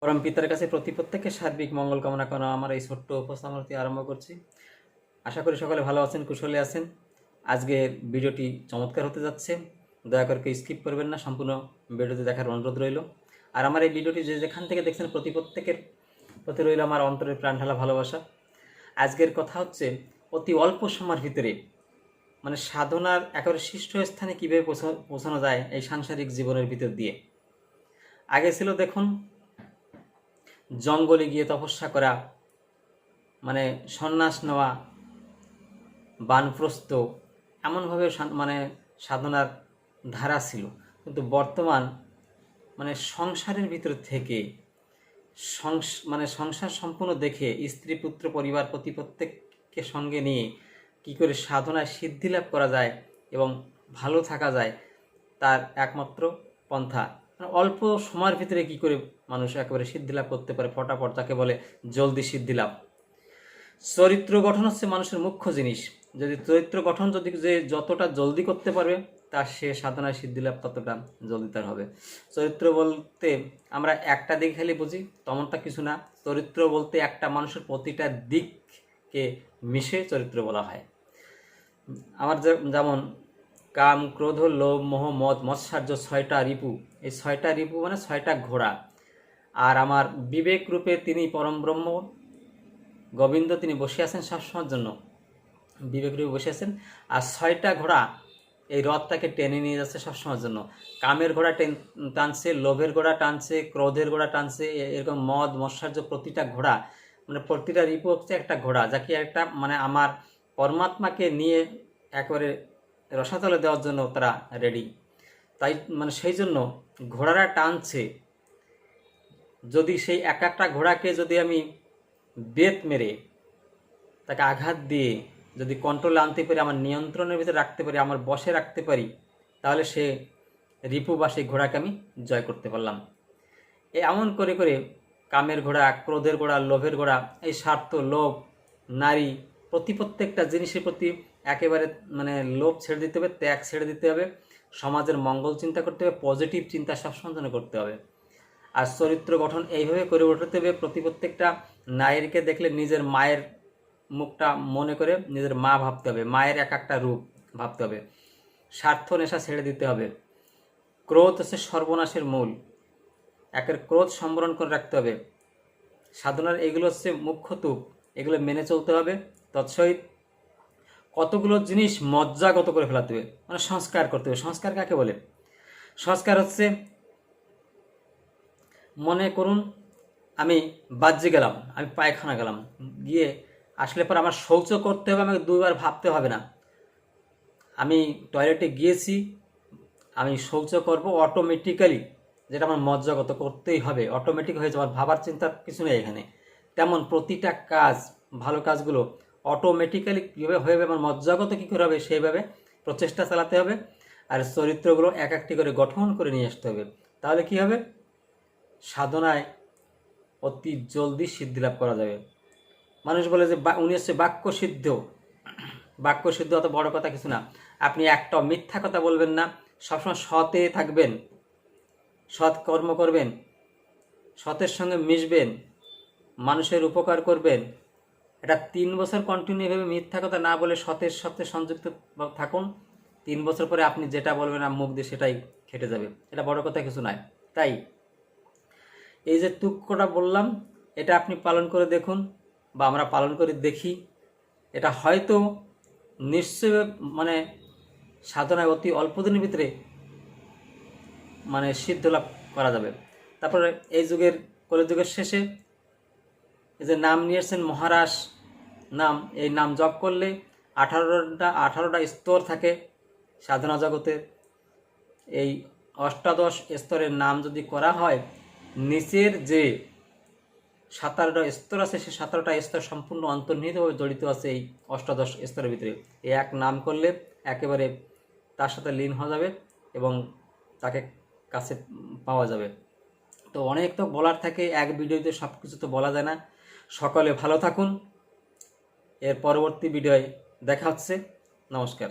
পরম পিতার কাছে প্রতি প্রত্যেকের সার্বিক মঙ্গল কামনা করা আমার এই ছোট্ট উপস্থাপনাটি আরম্ভ করছি। আশা করি সকলে ভালো আছেন, কুশলে আছেন। আজকের ভিডিওটি চমৎকার হতে যাচ্ছে। দয়া করে স্কিপ করবেন না, সম্পূর্ণ ভিডিওটি দেখার অনুরোধ রইল। আর আমার এই ভিডিওটি যে যেখান থেকে দেখছেন, প্রতি প্রত্যেকের প্রতি রইল আমার অন্তরের প্রাণ ঢালা ভালোবাসা। আজকের কথা হচ্ছে, অতি অল্প সময়ের ভিতরে মানে সাধনার একেবারে শীর্ষ স্থানে কীভাবে পৌঁছা- পৌঁছানো যায় এই সাংসারিক জীবনের ভিতর দিয়ে? আগে ছিল দেখুন জঙ্গলে গিয়ে তপস্যা করা মানে সন্ন্যাস নেওয়া বানপ্রস্ত এমনভাবে মানে সাধনার ধারা ছিল। কিন্তু বর্তমান মানে সংসারের ভিতর থেকে সংস মানে সংসার সম্পূর্ণ দেখে স্ত্রী, পুত্র, পরিবার প্রতি প্রত্যেককে সঙ্গে নিয়ে কি করে সাধনায় সিদ্ধি লাভ করা যায় এবং ভালো থাকা যায়, তার একমাত্র পন্থা। অল্প সময়ের ভিতরে কি করে মানুষ একেবারে সিদ্ধি লাভ করতে পারে? ফটাফট তাকে বলে জলদি সিদ্ধি লাভ চরিত্র গঠন হচ্ছে মানুষের মুখ্য জিনিস। যদি চরিত্র গঠন যদি যে যতটা জলদি করতে পারবে, তার সে সাধনায় সিদ্ধি লাভ ততটা জলদি তার হবে। চরিত্র বলতে আমরা একটা দিক খালি বুঝি, তেমনটা কিছু না। চরিত্র বলতে একটা মানুষের প্রতিটা দিককে মিশে চরিত্র বলা হয়। আমার যেমন কাম, ক্রোধ, লোভ, মোহ, মদ, মৎসার্য ছয়টা রিপু। এই ছয়টা রিপু মানে ছয়টা ঘোড়া। আর আমার বিবেক রূপে তিনি পরম ব্রহ্ম। গোবিন্দ তিনি বসে আছেন সবসময়ের জন্য। বিবেক রূপে বসে আছেন। আর ছয়টা ঘোড়া এই রথটাকে টেনে নিয়ে যাচ্ছে সবসময়ের জন্য। কামের ঘোড়া টেন, টানছে, লোভের ঘোড়া টানছে, ক্রোধের ঘোড়া টানছে এরকম মদ, মৎসার্য প্রতিটা ঘোড়া। মানে প্রতিটা রিপু হচ্ছে একটা ঘোড়া, যাকে একটা মানে আমার পরমাত্মাকে নিয়ে একেবারে রসাতলে দেওয়ার জন্য তারা রেডি তাই মানে সেই জন্য ঘোড়ারা টানছে। যদি সেই এক একটা ঘোড়াকে যদি আমি বেত মেরে, তাকে আঘাত দিয়ে যদি কন্ট্রোলে আনতে পারি, আমার নিয়ন্ত্রণের ভিতরে রাখতে পারি, আমার বসে রাখতে পারি, তাহলে সে রিপু বা সেই ঘোড়াকে আমি জয় করতে পারলাম। এ এমন করে করে কামের ঘোড়া, ক্রোধের ঘোড়া, লোভের ঘোড়া, এই স্বার্থ, লোভ, নারী, প্রতি প্রত্যেকটা জিনিসের প্রতি একেবারে মানে লোভ ছেড়ে দিতে হবে, ত্যাগ ছেড়ে দিতে হবে, সমাজের মঙ্গল চিন্তা করতে হবে পজিটিভ চিন্তা সবসময় করতে হবে। আর চরিত্র গঠন এইভাবে করে উঠতে হবে, প্রতি প্রত্যেকটা নারীকে দেখলে নিজের মায়ের মুখটা মনে করে নিজের মা ভাবতে হবে, মায়ের এক একটা রূপ ভাবতে হবে। স্বার্থ নেশা ছেড়ে দিতে হবে। ক্রোধ হচ্ছে সর্বনাশের মূল। একের ক্রোধ সম্বরণ করে রাখতে হবে। সাধনার এগুলো হচ্ছে মুখ্য তুপ এগুলো মেনে চলতে হবে। তৎসহিত কতগুলো জিনিস মজ্জাগত করে ফেলাতে হবে মানে সংস্কার করতে হবে। সংস্কার কাকে বলে? সংস্কার হচ্ছে, মনে করুন, আমি বাহ্যে গেলাম, আমি পায়খানা গেলাম, গিয়ে আসলে পর আমার শৌচ করতে হবে, আমাকে দুবার ভাবতে হবে না। আমি টয়লেটে গিয়েছি, আমি শৌচ করব অটোমেটিক্যালি যেটা আমার মজ্জাগত করতেই হবে। অটোমেটিক হয়ে আমার ভাবার চিন্তার কিছু নেই এখানে। তেমন প্রতিটা কাজ, ভালো কাজগুলো অটোমেটিক্যালি কীভাবে হয়ে যাবে, আমার মজ্জাগত কী করে হবে, সেইভাবে প্রচেষ্টা চালাতে হবে। আর চরিত্রগুলো এক একটি করে গঠন করে নিয়ে আসতে হবে। তাহলে কি হবে? সাধনায় অতি জলদি সিদ্ধি লাভ করা যাবে। মানুষ বলে যে উনি হচ্ছে বাক্য সিদ্ধ বাক্য সিদ্ধ অত বড় কথা কিছু না। আপনি একটা মিথ্যা কথা বলবেন না, সবসময় সতে থাকবেন, সৎ কর্ম করবেন, সতের সঙ্গে মিশবেন, মানুষের উপকার করবেন এটা তিন বছর কন্টিনিউ কন্টিনিউভাবে মিথ্যা কথা না বলে সতের সাথে সংযুক্ত থাকুন। তিন বছর পরে আপনি যেটা বলবেন মুখ দিয়ে সেটাই খেটে যাবে। এটা বড় কথা কিছু নয়। তাই এই যে তুক্কটা বললাম, এটা আপনি পালন করে দেখুন বা আমরা পালন করে দেখি। এটা হয়তো নিশ্চয় মানে সাধনায় অতি অল্প দিনের ভিতরে মানে সিদ্ধ লাভ করা যাবে। তারপরে এই যুগের কলিযুগের শেষে এই যে নাম নিয়েছেন মহারাজ, নাম, এই নাম জপ করলে আঠারোটা আঠারোটা স্তর থাকে সাধনা জগতে। এই অষ্টাদশ স্তরের নাম যদি করা হয়, নিচের যে সাতারোটা স্তর আছে, সেই সাতারোটা স্তর সম্পূর্ণ অন্তর্নিহিতভাবে জড়িত আছে এই অষ্টাদশ স্তরের ভিতরে। এই এক নাম করলে একেবারে তার সাথে লীন হওয়া যাবে এবং তাকে কাছে পাওয়া যাবে। তো অনেক তো বলার থাকে, এক ভিডিওতে সব কিছু তো বলা যায় না। সকলে ভালো থাকুন। এর পরবর্তী ভিডিওয় দেখা হচ্ছে। নমস্কার।